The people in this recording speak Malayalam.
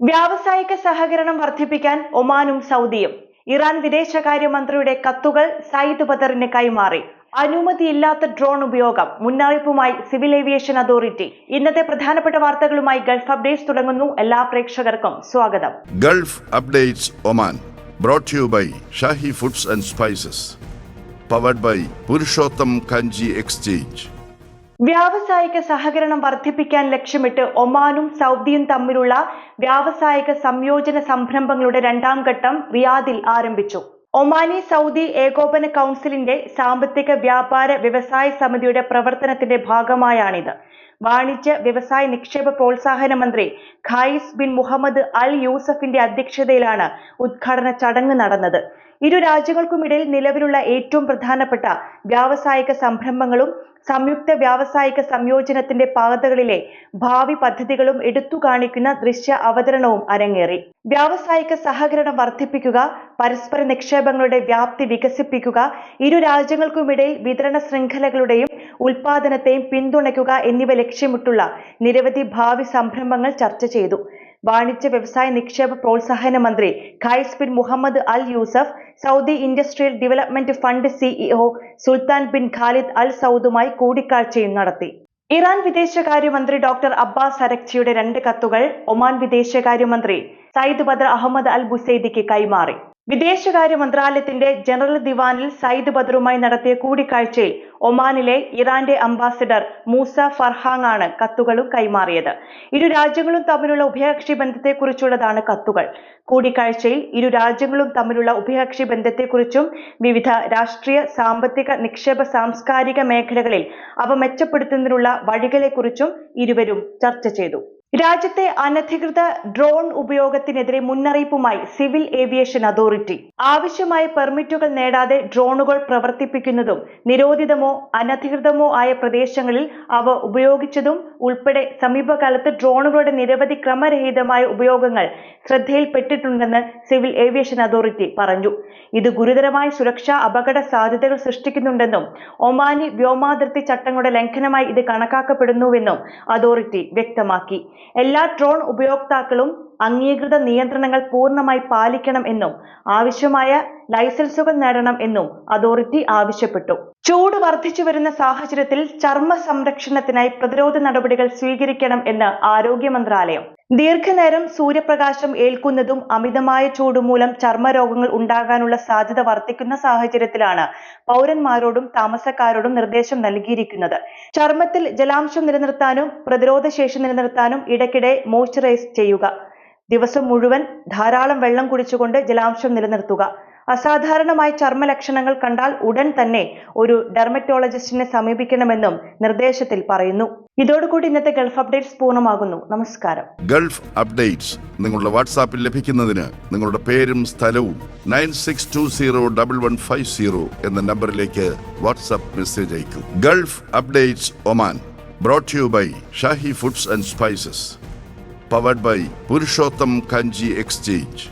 വ്യാവസായിക സഹകരണം വർദ്ധിപ്പിക്കാൻ ഒമാനും സൗദിയും. ഇറാൻ വിദേശകാര്യമന്ത്രിയുടെ കത്തുകൾ സയ്യിദ് ബദറിന് കൈമാറി. അനുമതിയില്ലാത്ത ഡ്രോൺ ഉപയോഗം മുന്നറിയിപ്പുമായി സിവിൽ ഏവിയേഷൻ അതോറിറ്റി. ഇന്നത്തെ പ്രധാനപ്പെട്ട വാർത്തകളുമായി ഗൾഫ് അപ്ഡേറ്റ്സ് തുടങ്ങുന്നു. എല്ലാ പ്രേക്ഷകർക്കും സ്വാഗതം. Gulf updates Oman brought you by Shahi foods and spices powered by Purushottam Kanji exchange വ്യാവസായിക സഹകരണം വർദ്ധിപ്പിക്കാൻ ലക്ഷ്യമിട്ട് ഒമാനും സൗദിയും തമ്മിലുള്ള വ്യാവസായിക സംയോജന സംരംഭങ്ങളുടെ രണ്ടാം ഘട്ടം റിയാദിൽ ആരംഭിച്ചു. ഒമാനി സൗദി ഏകോപന കൗൺസിലിന്റെ സാമ്പത്തിക വ്യാപാര വ്യവസായ സമിതിയുടെ പ്രവർത്തനത്തിന്റെ ഭാഗമായാണിത്. വാണിജ്യ വ്യവസായ നിക്ഷേപ പ്രോത്സാഹന മന്ത്രി ഖായിസ് ബിൻ മുഹമ്മദ് അൽ യൂസഫിന്റെ അധ്യക്ഷതയിലാണ് ഉദ്ഘാടന ചടങ്ങ് നടന്നത്. ഇരു രാജ്യങ്ങൾക്കുമിടയിൽ നിലവിലുള്ള ഏറ്റവും പ്രധാനപ്പെട്ട വ്യാവസായിക സംരംഭങ്ങളും സംയുക്ത വ്യാവസായിക സംയോജനത്തിന്റെ പാതകളിലെ ഭാവി പദ്ധതികളും എടുത്തു കാണിക്കുന്ന ദൃശ്യ അവതരണവും അരങ്ങേറി. വ്യാവസായിക സഹകരണം വർദ്ധിപ്പിക്കുക പരസ്പര നിക്ഷേപങ്ങളുടെ വ്യാപ്തി വികസിപ്പിക്കുക ഇരു രാജ്യങ്ങൾക്കുമിടയിൽ വിതരണ ശൃംഖലകളുടെയും ഉൽപാദനത്തെയും പിന്തുണയ്ക്കുക എന്നിവ ലക്ഷ്യമിട്ടുള്ള നിരവധി ഭാവി സംരംഭങ്ങൾ ചർച്ച ചെയ്തു. വാണിജ്യ വ്യവസായ നിക്ഷേപ പ്രോത്സാഹന മന്ത്രി Qais bin Muhammad al Yusuf Saudi industrial development fund CEO Sultan bin Khalid al സൗദുമായി കൂടിക്കാഴ്ചയും നടത്തി. ഇറാൻ വിദേശകാര്യമന്ത്രി ഡോക്ടർ അബ്ബാസ് അരക്ചിയുടെ രണ്ട് കത്തുകൾ ഒമാൻ വിദേശകാര്യമന്ത്രി സയ്യിദ് ബദർ അഹമ്മദ് അൽ ബുസൈദിക്ക് കൈമാറി. വിദേശകാര്യ മന്ത്രാലയത്തിന്റെ ജനറൽ ദിവാനിൽ സയ്യിദ് ബദറുമായി നടത്തിയ കൂടിക്കാഴ്ചയിൽ ഒമാനിലെ ഇറാന്റെ അംബാസിഡർ മൂസ ഫർഹാങ് ആണ് കത്തുകളും കൈമാറിയത്. ഇരു രാജ്യങ്ങളും തമ്മിലുള്ള ഉഭയകക്ഷി ബന്ധത്തെക്കുറിച്ചുള്ളതാണ് കത്തുകൾ. കൂടിക്കാഴ്ചയിൽ ഇരു രാജ്യങ്ങളും തമ്മിലുള്ള ഉഭയകക്ഷി ബന്ധത്തെക്കുറിച്ചും വിവിധ രാഷ്ട്രീയ സാമ്പത്തിക നിക്ഷേപ സാംസ്കാരിക മേഖലകളിൽ അവ മെച്ചപ്പെടുത്തുന്നതിനുള്ള വഴികളെക്കുറിച്ചും ഇരുവരും ചർച്ച ചെയ്തു. രാജ്യത്തെ അനധികൃത ഡ്രോൺ ഉപയോഗത്തിനെതിരെ മുന്നറിയിപ്പുമായി സിവിൽ ഏവിയേഷൻ അതോറിറ്റി. ആവശ്യമായ പെർമിറ്റുകൾ നേടാതെ ഡ്രോണുകൾ പ്രവർത്തിപ്പിക്കുന്നതും നിരോധിതമോ അനധികൃതമോ ആയ പ്രദേശങ്ങളിൽ അവ ഉപയോഗിച്ചതും ഉൾപ്പെടെ സമീപകാലത്ത് ഡ്രോണുകളുടെ നിരവധി ക്രമരഹിതമായ ഉപയോഗങ്ങൾ ശ്രദ്ധയിൽപ്പെട്ടിട്ടുണ്ടെന്ന് സിവിൽ ഏവിയേഷൻ അതോറിറ്റി പറഞ്ഞു. ഇത് ഗുരുതരമായ സുരക്ഷാ അപകട സാധ്യതകൾ സൃഷ്ടിക്കുന്നുണ്ടെന്നും ഒമാനി വ്യോമാതിർത്തി ചട്ടങ്ങളുടെ ലംഘനമായി ഇത് കണക്കാക്കപ്പെടുന്നുവെന്നും അതോറിറ്റി വ്യക്തമാക്കി. എല്ലാ ഡ്രോൺ ഉപയോക്താക്കളും അംഗീകൃത നിയന്ത്രണങ്ങൾ പൂർണമായി പാലിക്കണം എന്നും ആവശ്യമായ ലൈസൻസുകൾ നേടണം എന്നും അതോറിറ്റി ആവശ്യപ്പെട്ടു. ചൂട് വർദ്ധിച്ചു വരുന്ന സാഹചര്യത്തിൽ ചർമ്മ സംരക്ഷണത്തിനായി പ്രതിരോധ നടപടികൾ സ്വീകരിക്കണം എന്ന് ആരോഗ്യ മന്ത്രാലയം. ദീർഘനേരം സൂര്യപ്രകാശം ഏൽക്കുന്നതും അമിതമായ ചൂടുമൂലം ചർമ്മരോഗങ്ങൾ ഉണ്ടാകാനുള്ള സാധ്യത വർദ്ധിക്കുന്ന സാഹചര്യത്തിലാണ് പൗരന്മാരോടും താമസക്കാരോടും നിർദ്ദേശം നൽകിയിരിക്കുന്നത്. ചർമ്മത്തിൽ ജലാംശം നിലനിർത്താനും പ്രതിരോധ ശേഷി നിലനിർത്താനും ഇടയ്ക്കിടെ മോയ്സ്ചറൈസ് ചെയ്യുക. ദിവസം മുഴുവൻ ധാരാളം വെള്ളം കുടിച്ചുകൊണ്ട് ജലാംശം നിലനിർത്തുക. അസാധാരണമായ ചർമ്മ ലക്ഷണങ്ങൾ കണ്ടാൽ ഉടൻ തന്നെ ഒരു ഡെർമറ്റോളജിസ്റ്റിനെ സമീപിക്കണമെന്നും നിർദ്ദേശത്തിൽ പറയുന്നു. ഇതോടുകൂടി ഇന്നത്തെ ഗൾഫ് അപ്ഡേറ്റ്സ് പൂർണമാകുന്നു. നമസ്കാരം. ഗൾഫ് അപ്ഡേറ്റ്സ് നിങ്ങളുടെ വാട്സാപ്പിൽ ലഭിക്കുന്നതിന് നിങ്ങളുടെ പേരും സ്ഥലവും nine six two zero double one five zero എന്ന നമ്പറിലേക്ക് വാട്സാപ്പ് മെസ്സേജ് അയക്കും. Gulf updates Oman brought you by Shahi foods and spices powered by Purushottam Kanji exchange.